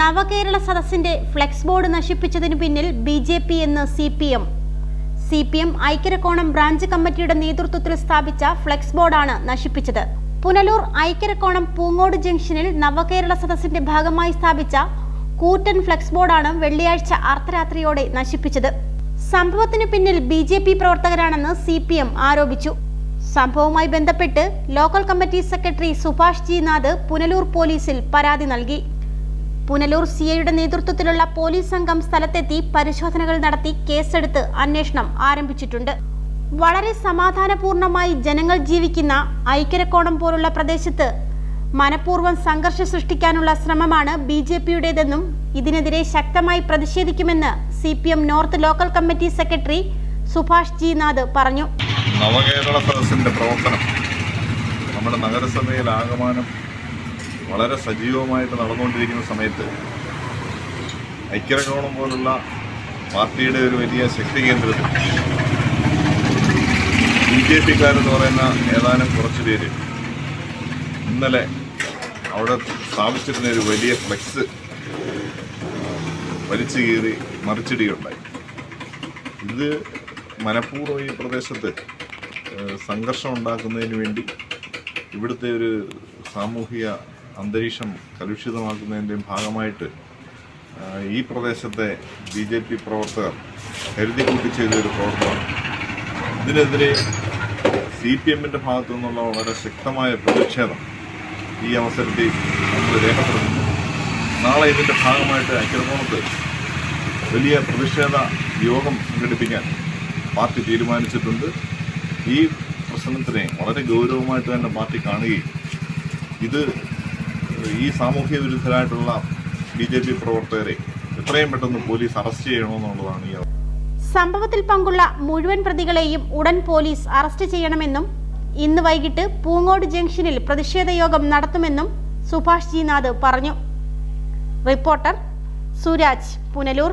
നവകേരള സദസ്സിന്റെ flex board നശിപ്പിച്ചതിനു പിന്നിൽ ബി ജെ പി എന്ന് C P M. C P M Aikyarakkonam branch കമ്മിറ്റിയുടെ നേതൃത്വത്തിൽ സ്ഥാപിച്ച ഫ്ലെക്സ് ബോർഡാണ് നശിപ്പിച്ചത്. പുനലൂർ ഐക്യരക്കോണം പൂങ്ങോട് ജംഗ്ഷനിൽ നവകേരള സദസ്സിന്റെ ഭാഗമായി സ്ഥാപിച്ച കൂറ്റൻ ഫ്ലെക്സ് ബോർഡാണ് വെള്ളിയാഴ്ച അർദ്ധരാത്രിയോടെ നശിപ്പിച്ചത്. സംഭവത്തിന് പിന്നിൽ ബി ജെ പി പ്രവർത്തകരാണെന്ന് സി പി എം ആരോപിച്ചു. സംഭവവുമായി ബന്ധപ്പെട്ട് local committee secretary Subhash G Nath Punalur പോലീസിൽ പരാതി നൽകി. പുനലൂർ സി ഐയുടെ നേതൃത്വത്തിലുള്ള പോലീസ് സംഘം സ്ഥലത്തെത്തി പരിശോധനകൾ നടത്തി കേസെടുത്ത് അന്വേഷണം ആരംഭിച്ചിട്ടുണ്ട്. വളരെ സമാധാനപൂർണമായി ജനങ്ങൾ ജീവിക്കുന്ന ഐക്യരക്കോണം പോലുള്ള പ്രദേശത്ത് മനഃപൂർവം സംഘർഷം സൃഷ്ടിക്കാനുള്ള ശ്രമമാണ് ബി ജെ പിയുടേതെന്നും ഇതിനെതിരെ ശക്തമായി പ്രതിഷേധിക്കുമെന്ന് C P M north local committee secretary Subhash G Nath പറഞ്ഞു. നവകേരള സദസ്സിന്റെ പ്രവർത്തനം നമ്മുടെ നഗരസഭയിൽ ആകമാനം വളരെ സജീവമായിട്ട് നടന്നുകൊണ്ടിരിക്കുന്ന സമയത്ത് ഐക്യരകോണം പോലുള്ള പാർട്ടിയുടെ ഒരു വലിയ ശക്തി കേന്ദ്രത്തിൽ ബി ജെ പിക്കാരെന്ന് പറയുന്ന ഏതാനും കുറച്ച് പേര് ഇന്നലെ അവിടെ സ്ഥാപിച്ചിരുന്ന ഒരു വലിയ ഫ്ലെക്സ് വലിച്ചു കീറി മറിച്ചിടുകയുണ്ടായി ഇത് മനഃപൂർവം ഈ പ്രദേശത്ത് സംഘർഷം ഉണ്ടാക്കുന്നതിന് വേണ്ടി ഇവിടുത്തെ ഒരു സാമൂഹിക അന്തരീക്ഷം കലുഷിതമാക്കുന്നതിന്റെയും ഭാഗമായിട്ട് ഈ പ്രദേശത്തെ ബി ജെ പി പ്രവർത്തകർ കരുതി കൂട്ടി ചെയ്തൊരു പ്രവർത്തനമാണ്. ഇതിനെതിരെ സി പി എമ്മിന്റെ ഭാഗത്തു നിന്നുള്ള വളരെ ശക്തമായ പ്രതിഷേധം ഈ അവസരത്തിൽ നമ്മൾ രേഖപ്പെടുത്തുന്നു. നാളെ ഇതിന്റെ ഭാഗമായിട്ട് അക്കിരകോണത്ത് വലിയ പ്രതിഷേധ യോഗം സംഘടിപ്പിക്കാൻ പാർട്ടി തീരുമാനിച്ചിട്ടുണ്ട്. ഈ പ്രശ്നത്തിനെ വളരെ ഗൗരവമായിട്ട് തന്നെ പാർട്ടി കാണുകയും ഇത് ഈ സാമൂഹ്യ വിരുദ്ധരായിട്ടുള്ള ബി ജെ പി പ്രവർത്തകരെ എത്രയും പെട്ടെന്ന് പോലീസ് അറസ്റ്റ് ചെയ്യണമെന്നുള്ളതാണ് ഈ സംഭവത്തിൽ പങ്കുള്ള മുഴുവൻ പ്രതികളെയും ഉടൻ പോലീസ് അറസ്റ്റ് ചെയ്യണമെന്നും ഇന്ന് വൈകിട്ട് പൂങ്ങോട് ജംഗ്ഷനിൽ പ്രതിഷേധ യോഗം നടത്തുമെന്നും സുഭാഷ് ജി നാഥ് പറഞ്ഞു. റിപ്പോർട്ടർ സുരാജ് പുനലൂർ.